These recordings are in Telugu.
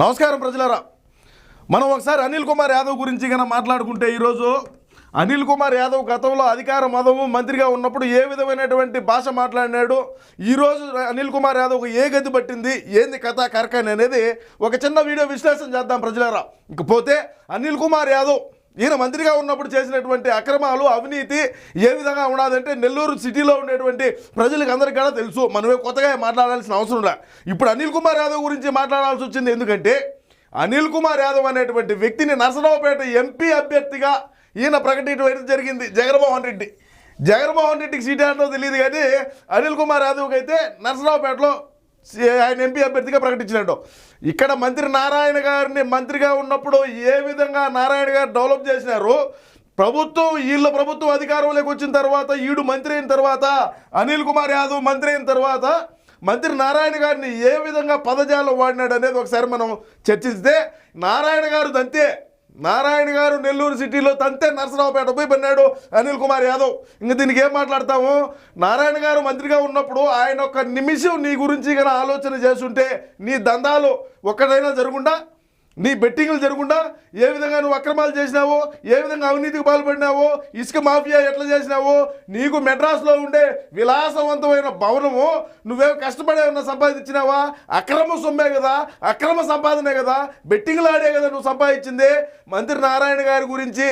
నమస్కారం ప్రజలారా. మనం ఒకసారి అనిల్ కుమార్ యాదవ్ గురించి కనుక మాట్లాడుకుంటే ఈరోజు అనిల్ కుమార్ యాదవ్ గతంలో అధికార మదము మంత్రిగా ఉన్నప్పుడు ఏ విధమైనటువంటి భాష మాట్లాడినాడు? ఈరోజు అనిల్ కుమార్ యాదవ్ ఏ గది పట్టింది? ఏంది కథ కరకని అనేది ఒక చిన్న వీడియో విశ్లేషణ చేద్దాం ప్రజలారా. ఇకపోతే అనిల్ కుమార్ యాదవ్ ఈయన మంత్రిగా ఉన్నప్పుడు చేసినటువంటి అక్రమాలు అవినీతి ఏ విధంగా ఉండాలంటే నెల్లూరు సిటీలో ఉండేటువంటి ప్రజలకు అందరికీ కూడా తెలుసు. మనమే కొత్తగా మాట్లాడాల్సిన అవసరం లే. ఇప్పుడు అనిల్ కుమార్ యాదవ్ గురించి మాట్లాడాల్సి వచ్చింది ఎందుకంటే అనిల్ కుమార్ యాదవ్ అనేటువంటి వ్యక్తిని నరసరావుపేట ఎంపీ అభ్యర్థిగా ఈయన ప్రకటించడం జరిగింది జగన్మోహన్ రెడ్డి. జగన్మోహన్ రెడ్డికి సీట్ ఏంటో తెలియదు కానీ అనిల్ కుమార్ యాదవ్కి అయితే నరసరావుపేటలో ఆయన ఎంపీ అభ్యర్థిగా ప్రకటించినట్టు. ఇక్కడ మంత్రి నారాయణ గారిని మంత్రిగా ఉన్నప్పుడు ఏ విధంగా నారాయణ గారు డెవలప్ చేసినారు? ప్రభుత్వం వీళ్ళ ప్రభుత్వం అధికారంలోకి వచ్చిన తర్వాత ఈడు మంత్రి అయిన తర్వాత అనిల్ కుమార్ యాదవ్ మంత్రి అయిన తర్వాత మంత్రి నారాయణ గారిని ఏ విధంగా పదజాలం వాడినాడు అనేది ఒకసారి మనం చర్చిస్తే నారాయణ గారు దంతే నారాయణ గారు నెల్లూరు సిటీలో తంతే నరసరావుపేట పోయి పన్నాడు అనిల్ కుమార్ యాదవ్. ఇంకా దీనికి ఏం మాట్లాడతాము? నారాయణ గారు మంత్రిగా ఉన్నప్పుడు ఆయన ఒక నిమిషం నీ గురించి కానీ ఆలోచన చేస్తుంటే నీ దందాలు ఒక్కడైనా జరుగుండా? నీ బెట్టింగ్లు జరగకుండా ఏ విధంగా నువ్వు అక్రమాలు చేసినావో? ఏ విధంగా అవినీతికి పాల్పడినావో? ఇసుక మాఫియా ఎట్లా చేసినావో? నీకు మెడ్రాస్లో ఉండే విలాసవంతమైన భవనము నువ్వేం కష్టపడే ఉన్న సంపాదించినావా? అక్రమ సొమ్మే కదా అక్రమ సంపాదనే కదా బెట్టింగ్లు ఆడే కదా నువ్వు సంపాదించింది? మంత్రి నారాయణ గారి గురించి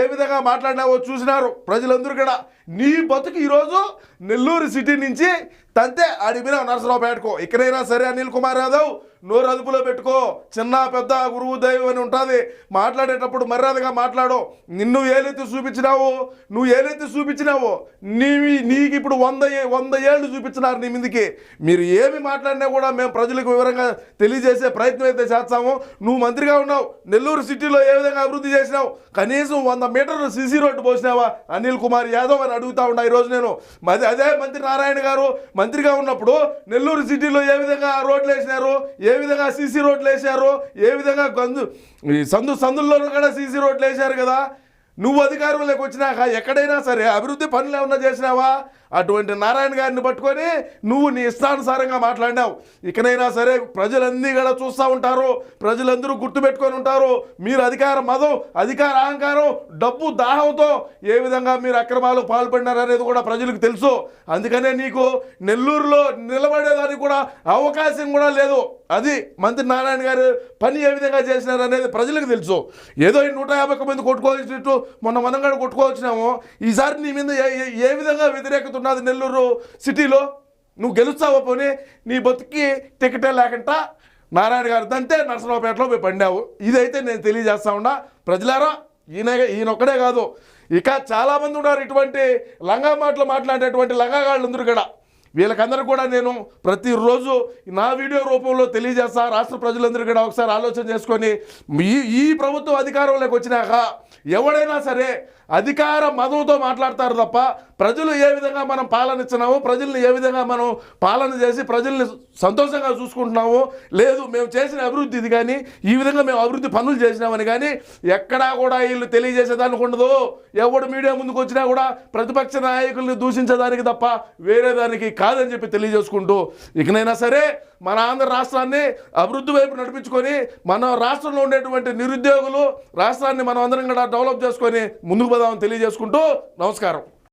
ఏ విధంగా మాట్లాడినావో చూసినారు ప్రజలందరూ కూడా. నీ బతుకు ఈరోజు నెల్లూరు సిటీ నుంచి తంతే అడిగిన నరసరావుపేటకో ఇక్కడైనా సరే అనిల్ కుమార్ యాదవ్ నోరు అదుపులో పెట్టుకో. చిన్న పెద్ద గురువు దైవం అని ఉంటుంది. మాట్లాడేటప్పుడు మర్యాదగా మాట్లాడు. నిన్ను ఏలైతే చూపించినావో? నువ్వు ఏలైతే చూపించినావో? నీ నీకు ఇప్పుడు వంద ఏ- వంద ఏళ్ళు చూపించినారు నీ మీదకి. మీరు ఏమి మాట్లాడినా కూడా మేము ప్రజలకు వివరంగా తెలియజేసే ప్రయత్నం అయితే చేస్తాము. నువ్వు మంత్రిగా ఉన్నావు. నెల్లూరు సిటీలో ఏ విధంగా అభివృద్ధి చేసినావు? కనీసం వంద మీటర్లు సీసీ రోడ్డు పోసినావా? అనిల్ కుమార్ యాదవ్ అని అడుగుతా ఉన్నా ఈరోజు నేను. మరి అదే మంత్రి నారాయణ గారు మంత్రిగా ఉన్నప్పుడు నెల్లూరు సిటీలో ఏ విధంగా రోడ్లు వేసినారు? ఏ విధంగా సీసీ రోడ్లు వేశారు? ఏ విధంగా గందు ఈ సందు సందుల్లోనూ కూడా సీసీ రోడ్లు వేశారు కదా. నువ్వు అధికారంలోకి వచ్చినాక ఎక్కడైనా సరే అభివృద్ధి పనులు ఏమన్నా చేసినావా? అటువంటి నారాయణ గారిని పట్టుకొని నువ్వు నీ ఇష్టానుసారంగా మాట్లాడినావు. ఇకనైనా సరే ప్రజలన్నీ కూడా చూస్తూ ఉంటారు. ప్రజలందరూ గుర్తుపెట్టుకొని ఉంటారు. మీరు అధికార మదం అధికార అహంకారం డబ్బు దాహంతో ఏ విధంగా మీరు అక్రమాలు పాల్పడినారనేది కూడా ప్రజలకు తెలుసు. అందుకనే నీకు నెల్లూరులో నిలబడేదానికి కూడా అవకాశం కూడా లేదు. అది మంత్రి నారాయణ గారు పని ఏ విధంగా చేసినారనేది ప్రజలకు తెలుసు. ఏదో ఈ నూట యాభై మంది కొట్టుకోవాల్సినట్టు మొన్న మనం కూడా కొట్టుకోవచ్చినాము ఈసారి నీ మీద ఏ- ఏ- ఏ విధంగా వ్యతిరేకత ఉన్నది నెల్లూరు సిటీలో. నువ్వు గెలుస్తావో పోనీ? నీ బతుకి టికెటే లేకుండా నారాయణ గారి దంతే నరసరావుపేటలో పోయి పండావు. ఇదైతే నేను తెలియజేస్తా ఉన్నా. ప్రజలారా ఈయన ఈయన ఒక్కడే కాదు. ఇక చాలామంది ఉన్నారు ఇటువంటి లంగా మాటలు మాట్లాడేటువంటి లంగాగాళ్ళందరూ కూడా. వీళ్ళకందరూ కూడా నేను ప్రతిరోజు నా వీడియో రూపంలో తెలియజేస్తా. రాష్ట్ర ప్రజలందరూ కూడా ఒకసారి ఆలోచన చేసుకొని ఈ ఈ ప్రభుత్వం అధికారంలోకి వచ్చినాక ఎవడైనా సరే అధికార మధువుతో మాట్లాడతారు తప్ప ప్రజలు ఏ విధంగా మనం పాలన ఇచ్చినామో ప్రజల్ని ఏ విధంగా మనం పాలన చేసి ప్రజల్ని సంతోషంగా చూసుకుంటున్నాము లేదు మేము చేసిన అభివృద్ధి ఇది కానీ ఈ విధంగా మేము అభివృద్ధి పనులు చేసినామని కానీ ఎక్కడా కూడా వీళ్ళు తెలియజేసేదానికి ఉండదు. ఎవడు మీడియా ముందుకు వచ్చినా కూడా ప్రతిపక్ష నాయకుల్ని దూషించడానికి తప్ప వేరే దానికి కాదని చెప్పి తెలియజేసుకుంటూ ఇకనైనా సరే మన ఆంధ్ర రాష్ట్రాన్ని అభివృద్ధి వైపు నడిపించుకొని మన రాష్ట్రంలో ఉండేటువంటి నిరుద్యోగులు రాష్ట్రాన్ని మనం అందరం కూడా డెవలప్ చేసుకొని ముందుకు పోదామని తెలియజేసుకుంటూ నమస్కారం.